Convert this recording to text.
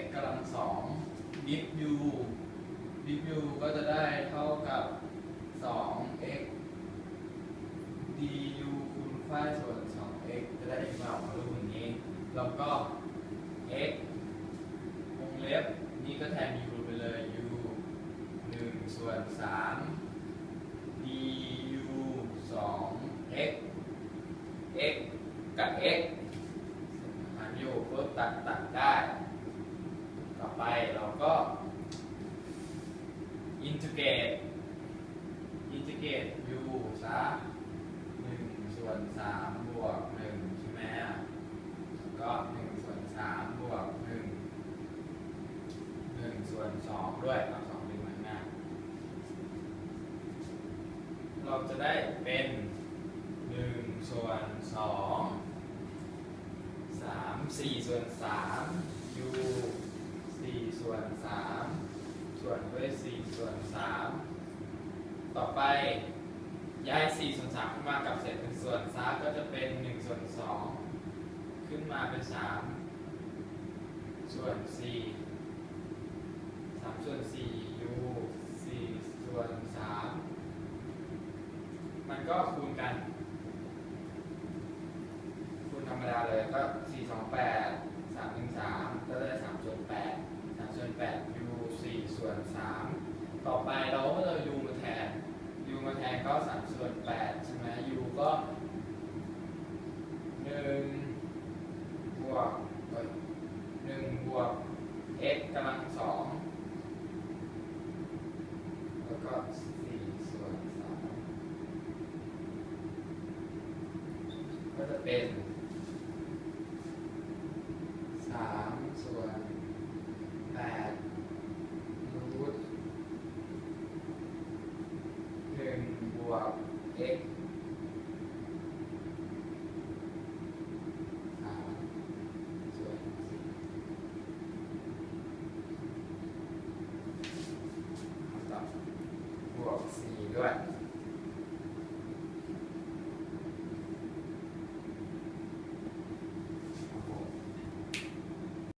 x กำลังสองดิฟ u ดิฟ u ก็จะได้เท่ากับ2 x du คูณค่าส่วน 2x จะได้เป็นแบบรูปอย่างนี้ แล้วก็ x วงเล็บนี่ก็แทน u ไปเลย u 1 ส่วน 3 du 2 x x กับ x หารอยู่เพิ่มตัดตัดได้ ไปเราก็อินทิเกรตอินทิเกรตยูซะหนึ่งส่วนสามบวกหนึ่งใช่ไหมแล้วก็หนึ่งส่วนสามบวกหนึ่งหนึ่งส่วนสองด้วยเอาสองดึงมหน้าเราจะได้เป็นหนึ่งส่วนสองสามสี่ส่วนสาม u 4 ส่วน 3 ส่วนด้วย 4 ส่วน 3 ต่อไปย้าย 4 ส่วน 3 ขึ้นมากับเศษ1ส่วนซก็จะเป็น 1 ส่วน 2 ขึ้นมาเป็น 3 ส่วน 4 3 ส่วน 4 u 4 ส่วน 3 มันก็คูณกัน คูณธรรมดาเลยก็ 4 2 8 3 1 3 ก็ได้3ส่วน8 ต่อไปเราก็จะ u มาแทน u มาแทนก็สามส่วนแปดใช่ไหม u ก็หนึ่งบวกหนึ่งบวก x กำลังสองแล้วก็สี่ส่วนสามก็จะเป็น บวก x สามส่วนสี่คำตอบบวกสี่ด้วย